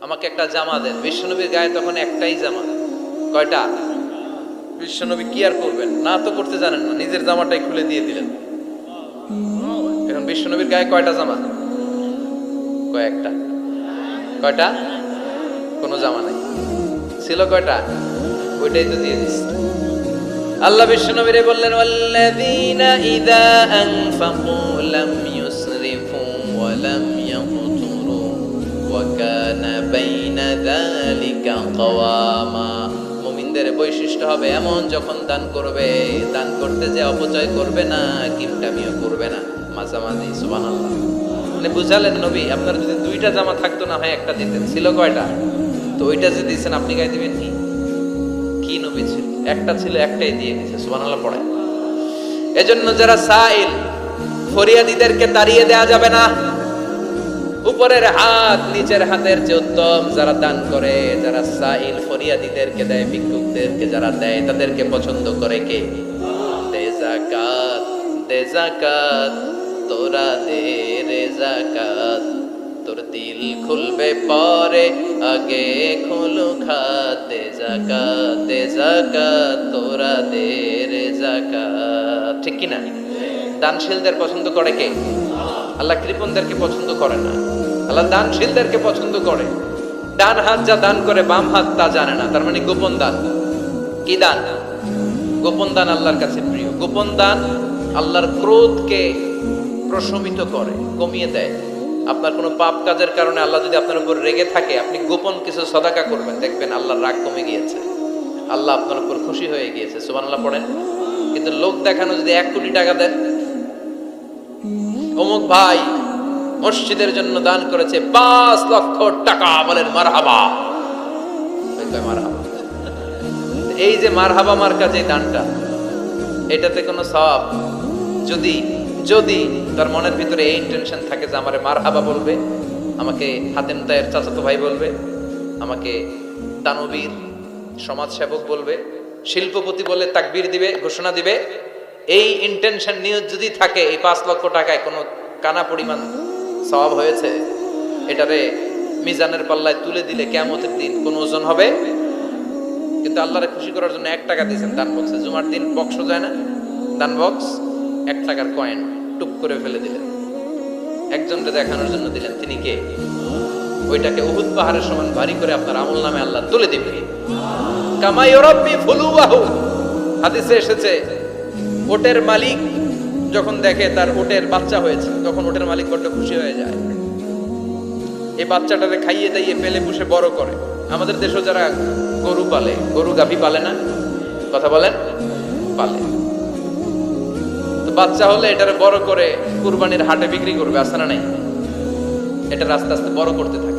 আমাকে একটা জামা দেন। বিশ্বনবীর গায়ে তখন একটাই জামা। কয়টা? বিশ্বনবী কি আর করবেন? না তো করতে জানেন না। নিজের জামাটাই খুলে দিয়ে দিলেন। এখন বিশ্বনবীর গায়ে কয়টা জামা? কয়েকটা। কয়টা? কোনো জামা নাই। ছিল কয়টা? ওইটাই তো দিয়ে দিস। আল্লাহ বিশ্বনবীরে বললেন, ওয়াল্লাযীনা ইযা আনফাকু লাম ইউসরিফু কাওয়ামা মুমিনদের বৈশিষ্ট্য হবে এমন, যখন দান করবে, দান করতে যে অপচয় করবে না কিমটামিও করবে না। মাঝামাঝি, সুবহানাল্লাহ। মানে বুঝালেন নবী, আপনার যদি দুইটা জামা থাকতো না হয়, একটা দিতেন। ছিল কয়টা? তো ওইটা যে দিয়েছেন, আপনি গায়ে দিবেন কি? কি নবী ছিল? একটা ছিল, একটাই দিয়ে দিয়েছে সুবহানাল্লাহ পড়ে এজন্য যারা সাইল, ফরিয়াদিদেরকে তাড়িয়ে দেয়া যাবে না। উপরের হাত নিচের হাতের যে উত্তম যারা দান করে, যারা সাইল ফরিয়াদিদেরকে দেয়, ভিক্ষুকদেরকে যারা দেয়, তাদেরকে পছন্দ করে কে? দে জাকাত দে জাকাত তোরা দে রে জাকাত তোর দিল খুলবে পরে, আগে খুলু খাত। দে জাকাত দে জাকাত তোরা দে রে জাকাত ঠিক কি না দানশীলদের পছন্দ করে কে? আল্লাহ কৃপণদেরকে পছন্দ করে না। আল্লাহ দানশীলদেরকে পছন্দ করে। ডান হাত যা দান করে, বাম হাত তা জানে না। তার মানে গোপন দান। কি দান? গোপন দান আল্লাহর কাছে প্রিয়। গোপন দান আল্লাহর ক্রোধকে প্রশমিত করে, কমিয়ে দেয়। আপনার কোনো পাপ কাজের কারণে আল্লাহ যদি আপনার উপর রেগে থাকে, আপনি গোপন কিছু সদাকা করবেন। দেখবেন আল্লাহর রাগ কমে গিয়েছে। আল্লাহ আপনার উপর খুশি হয়ে গিয়েছে। সুবান আল্লাহ পড়েন। কিন্তু লোক দেখানো যদি এক কোটি টাকা দেন অমুক ভাই মসজিদের জন্য দান করেছে পাঁচ লক্ষ টাকা, বলেন মারহাবা। এই যে মারহাবা মার্কা যে দানটা, এটাতে কোনো সওয়াব? যদি যদি তার মনের ভিতরে এই ইন্টেনশন থাকে যে আমারে মারহাবা বলবে, আমাকে হাতেম তায়ের চাচাতো ভাই বলবে, আমাকে দানবীর সমাজসেবক বলবে, শিল্পপতি বলে তাকবীর দিবে, ঘোষণা দিবে এই ইন্টেনশন নিয়ে যদি থাকে এই পাঁচ লক্ষ টাকায় কোনো কানা পরিমাণ সওয়াব হয়েছে, এটারে মিজানের পাল্লায় তুলে দিলে কেমতের দিন কোন ওজন হবে? কিন্তু আল্লাহরে খুশি করার জন্য এক টাকা দিয়েছেন দান বক্সে জুমার দিন বক্স যায় না? দান বক্স এক টাকার কয়েন টুপ করে ফেলে দিলেন। একজনকে দেখানোর জন্য দিলেন, তিনি কে? ওইটাকে উহুদ পাহাড়ের সমান ভারী করে আপনার আমল নামে আল্লাহ তুলে দিবে কামাই রব্বি ফুলুবাহু। হাদিসে এসেছে ওটের মালিক যখন দেখে তার ওটের বাচ্চা হয়েছে, তখন ওটের মালিক বড্ড খুশি হয়ে যায়। এই বাচ্চাটাকে খাইয়ে দাইয়ে পেলে পুষে বড় করে। আমাদের দেশও যারা গরু পালে, গরু গাভী পালে না? কথা বলেন? পালে। তো বাচ্চা হলে এটারে বড় করে কুরবানির হাটে বিক্রি করবে আসে না নাই? এটা আস্তে আস্তে বড় করতে থাকে।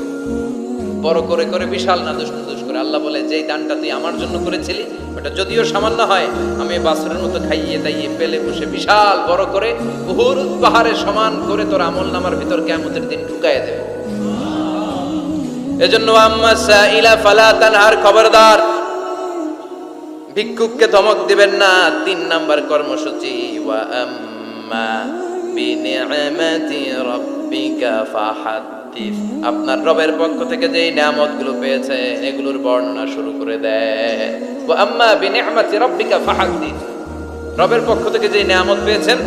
বড় করে করে বিশাল নাদুস নাদুস করে। আল্লাহ বলে, যেই দানটা তুই আমার জন্য করেছিলি, ওটা যদিও সামান্য হয়, আমি বাসরের মতো খাইয়ে দাইয়ে পেলে বসে বিশাল বড় করে উহুর পাহাড়ে সমান করে তোর আমল নামার ভিতর কেমতের দিন ঢুকায় দেব। এজন্য আম্মা সাইলা ফালা তানহার খবরদার, ভিক্ষুককে ধমক দিবেন না। তিন নাম্বার কর্মসূচি, ওয়া আম্মা বিনিআমাতি রাব্বিকা ফাহাদ্দিস আপনার রবের পক্ষ থেকে যেই নিয়ামতগুলো পেয়েছেন এগুলোর বর্ণনা শুরু করে দেয়। ওয়া আম্মা বিনিআমাতি রাব্বিকা ফাহাদ্দিস রবের পক্ষ থেকে যেই নিয়ামত পেয়েছেন,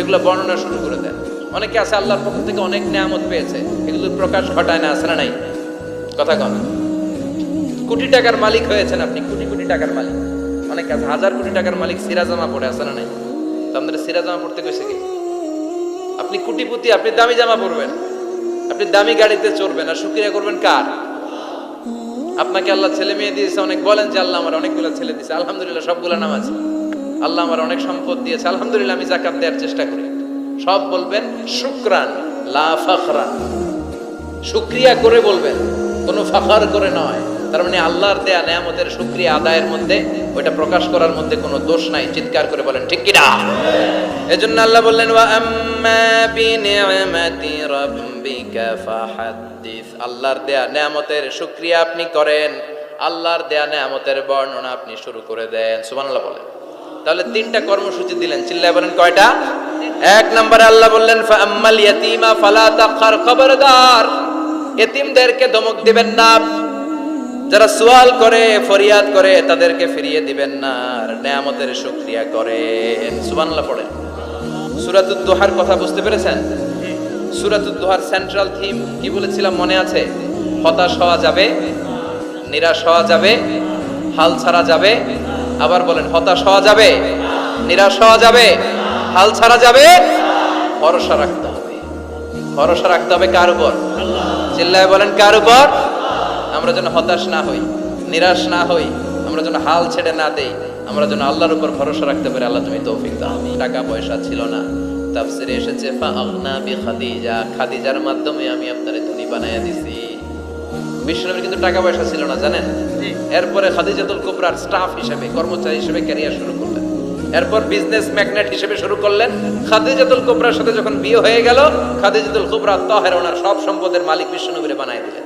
এগুলো বর্ণনা শুরু করে দেন অনেকে আছে আল্লাহর পক্ষ থেকে অনেক নিয়ামত পেয়েছে, এগুলোর প্রকাশ ঘটায় না, আছে না নাই? কথা কন। কোটি টাকার মালিক হয়েছেন আপনি, কোটি কোটি টাকার মালিক। অনেক আছে, হাজার কোটি টাকার মালিক সিরাজামা পড়ে আছে না নাই? তো আমাদের সিরাজামা পড়তে কইছে কি? আপনি কোটিপতি, আপনি দামি জামা পরবেন। আপনি দামি গাড়িতে চড়বেন, আর শুক্রিয়া করবেন কার? আপনাকে আল্লাহ ছেলে মেয়ে দিয়েছে, অনেক বলেন যে আল্লাহ আমার অনেকগুলো ছেলে দিয়েছে। আলহামদুলিল্লাহ, সবগুলো নামাজ। আল্লাহ আমার অনেক সম্পদ দিয়েছে। আলহামদুলিল্লাহ, আমি জাকাত দেওয়ার চেষ্টা করি। সব বলবেন, শুক্রান, লা ফাখরান। শুক্রিয়া করে বলবেন, কোনো ফাখার করে নয়। তার মানে আল্লাহর দেয়া নেয়ামতের শুক্রিয়া আদায়ের মধ্যে ওইটা প্রকাশ করার মধ্যে কোনো দোষ নাই, চিৎকার করে বলেন, ঠিক কিনা? এজন্য আল্লাহ বললেন, ওয়া আম্মা রাব্বিকা আল্লাহর দেয়া নেয়ামতের শুক্রিয়া আপনি করেন, আল্লাহর দেয়া নেয়ামতের বর্ণনা আপনি শুরু করে দেন, সুবহানাল্লাহ বলেন। তাহলে তিনটা কর্মসূচি দিলেন, চিল্লায় বলেন কয়টা? এক নম্বরে আল্লাহ বললেন ফা আম্মাল ইয়াতীমা ফালা তাকহার খবরদার। এতিমদেরকে ধমক দিবেন না যারা সোয়াল করে, ফরিয়াদ করে, তাদেরকে ফিরিয়ে দিবেন না, আর নেয়ামতের শুকরিয়া করেন। সুবানলা পড়েন। সূরাতুদ দোহার কথা বুঝতে পেরেছেন? সূরাতুদ দোহার সেন্ট্রাল থিম কি বলেছিলাম মনে আছে? হতাশ হওয়া যাবে, নিরাশ হওয়া যাবে, হাল ছাড়া যাবে, আবার বলেন, হতাশ হওয়া যাবে, নিরাশ হওয়া যাবে, হাল ছাড়া যাবে, ভরসা রাখতে হবে। ভরসা রাখতে হবে কার উপর? চিল্লায় বলেন, কার উপর? আমরা যেন হতাশ না হই নিরাশ না হই আমরা যেন হাল ছেড়ে না দেই আমরা যেন আল্লাহর উপর ভরসা রাখতে পারি আল্লাহ তুমি তৌফিক দাও। টাকা পয়সা ছিল না। তাফসিরে এসেছে ফা আগনা বি খাদিজা খাদিজার মাধ্যমে আমি আপনারে ধনী বানায়া দিছি। বিষ্ণুনবীর কিন্তু টাকা পয়সা ছিল না জানেন? এরপরে খাদিজাতুল কুবরার স্টাফ হিসেবে কর্মচারী হিসেবে ক্যারিয়ার শুরু করলেন। এরপর বিজনেস ম্যাগনেট হিসেবে শুরু করলেন। খাদিজাতুল কুবরার সাথে যখন বিয়ে হয়ে গেল খাদিজাতুল কুবরা তাহের ওনার সব সম্পদের মালিক বিষ্ণুনবীরে বানায় দিলেন।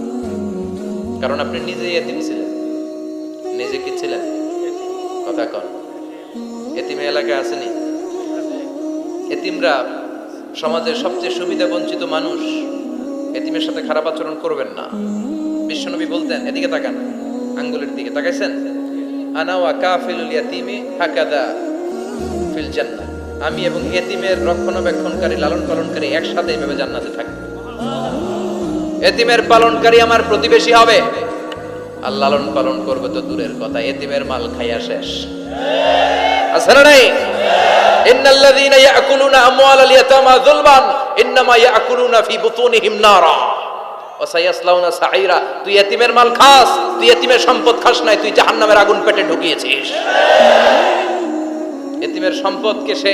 কারণ আপনি নিজে এতিম ছিলেন। নিজে কি ছিলেন? কথা কন। এতিমে এলাকায় আসেনি? এতিমরা সমাজের সবচেয়ে সুবিধা বঞ্চিত মানুষ। এতিমের সাথে খারাপ আচরণ করবেন না। বিশ্বনবী বলতেন, এদিকে তাকান, আঙ্গুলের দিকে তাকাইছেন? আনা ওয়া কাফিলুল ইয়াতিমি হাকাদা ফিল জান্নাহ। আমি এবং এতিমের রক্ষণাবেক্ষণকারী লালন পালনকারী একসাথে এইভাবে জান্নাতে থাকি এতিমের পালনকারী আমার প্রতিবেশী হবে। আর লালন পালন করবে তো দূরের কথা, এতিমের মাল খাইয়া শেষ। ফি তুই এতিমের মাল খাস, তুই এতিমের সম্পদ খাস তুই আগুন পেটে ঢুকিয়েছিস। এতিমের সম্পদকে সে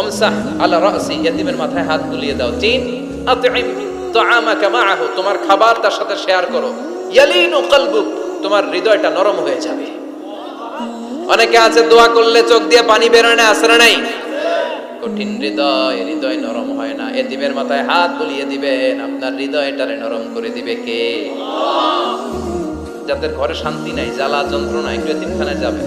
অমসাহ আলা রাসি, ইয়াতিমের মাথায় হাত বুলিয়ে দাও। তিন আতইম তাআমাকা মাআহু, তোমার খাবার তার সাথে শেয়ার করো। ইয়ালিনু কলবুক, তোমার হৃদয়টা নরম হয়ে যাবে। অনেকে আছে, দোয়া করলে চোখ দিয়ে পানি বেরোয় না, আসরে নাই? কঠিন হৃদয় হৃদয় নরম হয় না। এতিমের মাথায় হাত বুলিয়ে দিবেন আপনার হৃদয়টারে নরম করে দিবে কে? যাদের ঘরে শান্তি নাই, জ্বালা যন্ত্রণা, একটু এতিমখানায় যাবেন।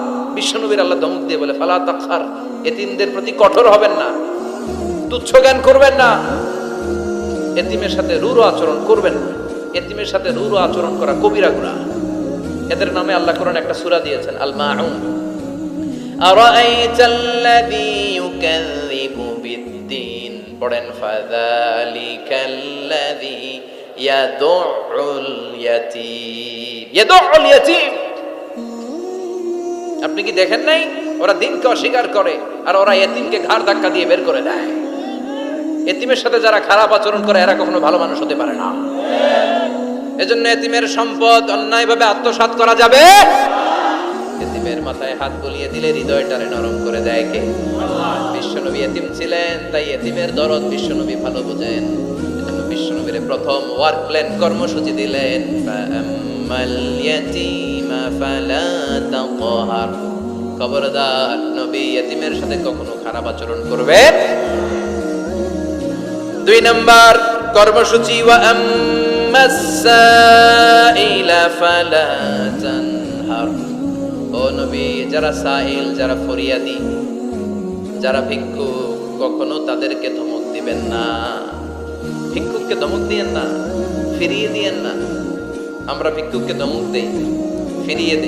বিশ্বনবীর আল্লাহ ধমক দিয়ে বলে, ফালা তাখার, এতিমদের প্রতি কঠোর হবেন না। তুচ্ছ জ্ঞান করবেন না। এতিমের সাথে রুরু আচরণ করবেন না। এতিমের সাথে রুরু আচরণ করা কবিরা গুনাহ। এদের নামে আল্লাহ কোরআন একটা সুরা দিয়েছেন আল মাউন আরাআইতা আল্লাযী ইউকাযযিবু বিদ্দীন। পড়েন ইয়াতীম। আপনি কি দেখেন নাই? ওরা দিনকে অস্বীকার করে আর ওরা এতিমকে ঘাড় ধাক্কা দিয়ে বের করে দেয়। এতিমের সাথে যারা খারাপ আচরণ করে, এরা কখনো ভালো মানুষ হতে পারে না। এজন্য এতিমের সম্পদ অন্যায়ভাবে আত্মসাৎ করা যাবে। এতিমের মাথায় হাত বুলিয়ে দিলে হৃদয়টারে নরম করে দেয় কে? বিশ্বনবী এতিম ছিলেন, তাই এতিমের দরদ বিশ্বনবী ভালো বোঝেন। এজন্য বিশ্বনবীর প্রথম ওয়ার্ক প্ল্যান কর্মসূচি দিলেন, ফাআম্মাল ফালা খবরদার নবী এতিমের সাথে কখনো খারাপ আচরণ করবে? দুই নাম্বার, কর্মসূচি ফালা নবী, যারা সাইল, যারা যারা কখনো তাদেরকে ধমক দিবেন না। ভিক্ষুককে ধমক দিয়েন না, ফিরিয়ে দিয়েন না। আমরা ভিক্ষুককে ধমক দেই। ফিরিয়ে দিই।